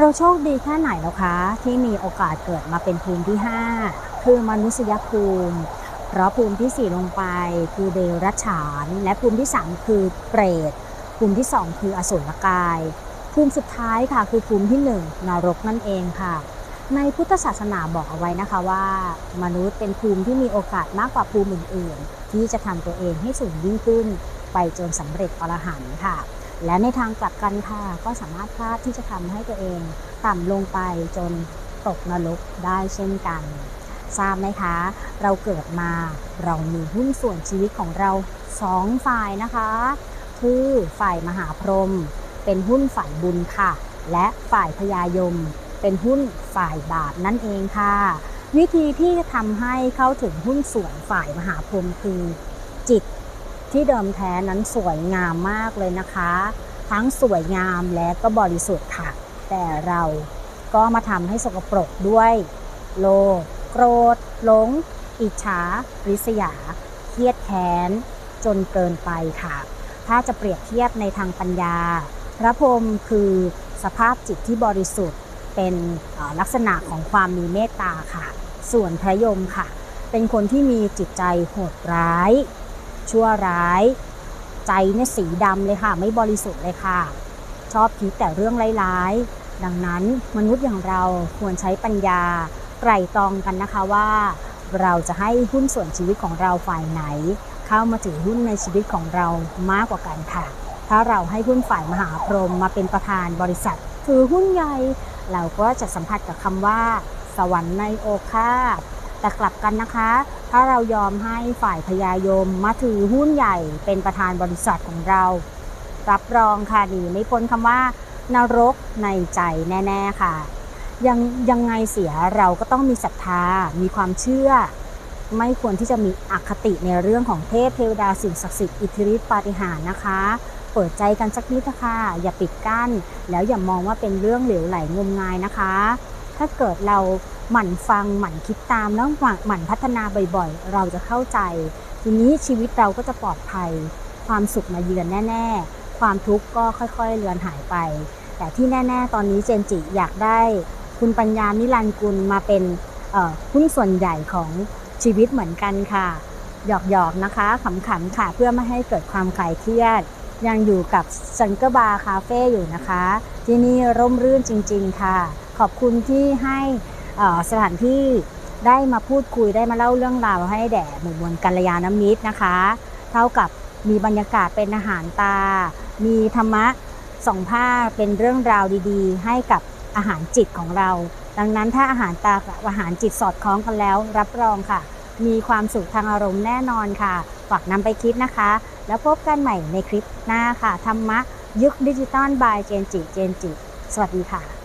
เราโชคดีแค่ไหนแล้วคะ ที่มีโอกาสเกิดมาเป็นภูมิที่ 5 คือมนุษยภูมิ เพราะภูมิที่ 4 ลงไป คือเดรัจฉาน และภูมิที่ 3 คือเปรตภูมิที่ 2 คืออสุรกาย ภูมิสุดท้ายค่ะ คือภูมิที่ 1 นรกนั่นเองค่ะ ในพุทธศาสนาบอกเอาไว้นะคะว่า มนุษย์เป็นภูมิที่มีโอกาสมากกว่าภูมิอื่น ๆ ที่จะทำตัวเองให้สูงยิ่งขึ้น ไปจนสำเร็จอรหันต์ค่ะ และในทางกลับกันค่ะก็สามารถพลาดที่จะทำให้ตัวเองต่ำลงไปจนตกนรกได้เช่นกัน ทราบไหมคะ เราเกิดมาเรามีหุ้นส่วนชีวิตของเราสองฝ่ายนะคะ คือฝ่ายมหาพรหมเป็นหุ้นฝ่ายบุญค่ะ และฝ่ายพญายม เป็นหุ้นฝ่ายบาปนั่นเองค่ะ วิธีที่จะทำให้เข้าถึงหุ้นส่วนฝ่ายมหาพรหมคือ จิต ที่เดิมแท้นั้นสวยงามมากเลยนะคะ ทั้งสวยงามและก็บริสุทธิ์ค่ะ แต่เราก็มาทำให้สกปรกด้วย โล โกรธหลง อิจฉาริษยา เครียดแค้น จนเกินไปค่ะ ถ้าจะเปรียบเทียบในทางปัญญา พระพรหมคือสภาพจิตที่บริสุทธิ์เป็นลักษณะของความมีเมตตาค่ะ ส่วนพระยมค่ะ เป็นคนที่มีจิตใจโหดร้าย ชั่วร้าย ใจเนี่ยสีดำเลยค่ะ ไม่บริสุทธิ์เลยค่ะ ชอบคิดแต่เรื่องร้ายๆ ดังนั้นมนุษย์อย่างเราควรใช้ปัญญาไตร่ตรองกันนะคะว่า เราจะให้หุ้นส่วนชีวิตของเราฝ่ายไหน เข้ามาถือหุ้นในชีวิตของเรามากกว่ากันค่ะ ถ้าเราให้หุ้นฝ่ายมหาพรหมมาเป็นประธานบริษัทถือหุ้นใหญ่เราก็จะสัมผัสกับคำว่า สวรรค์ในโอคา แต่กลับกันนะคะ ถ้าเรายอมให้ฝ่ายพญายมมาถือหุ้นใหญ่เป็นประธานบริษัทของเรา รับรองค่ะหนีไม่พ้นคำว่านรกในใจแน่ ๆ ค่ะ ยังยังไงเสียเราก็ต้องมีศรัทธา มีความเชื่อ ไม่ควรที่จะมีอคติในเรื่องของเทพเทวดาสิ่งศักดิ์สิทธิ์อิทธิฤทธิปาฏิหาริย์นะคะ เปิดใจกันสักนิดนะคะอย่าปิดกั้น แล้วอย่ามองว่าเป็นเรื่องเหลวไหลงมงายนะคะ ถ้าเกิดเรา หมั่นฟังหมั่นคิดตามแล้วหมั่นพัฒนาบ่อยๆ เราจะเข้าใจ ทีนี้ชีวิตเราก็จะปลอดภัย ความสุขมาเยือนแน่ ๆ ความทุกข์ก็ค่อยๆเลือนหายไป แต่ที่แน่ ๆ ตอนนี้เจนจิอยากได้คุณปัญญานิรันกุลมาเป็นหุ้นส่วนใหญ่ของชีวิตเหมือนกันค่ะหยอกๆนะคะขำๆค่ะเพื่อไม่ให้เกิดความคลายเครียด ยังอยู่กับซันเกอร์บาร์คาเฟ่อยู่นะคะ ที่นี่ร่มรื่นจริง ๆ ค่ะ ขอบคุณที่ให้ สถานที่ได้มาพูดคุยได้มาเล่าเรื่องราวให้แด่หมู่มวลกัลยาณมิตรนะคะ เท่ากับมีบรรยากาศเป็นอาหารตา มีธรรมะสองภาคเป็นเรื่องราวดีๆ ให้กับอาหารจิตของเรา ดังนั้นถ้าอาหารตากับอาหารจิตสอดคล้องกันแล้ว รับรองค่ะ มีความสุขทางอารมณ์แน่นอนค่ะ ฝากนำไปคิดนะคะ แล้วพบกันใหม่ในคลิปหน้าค่ะ ธรรมะยุคดิจิตอลบายเจนจิเจนจิ สวัสดีค่ะ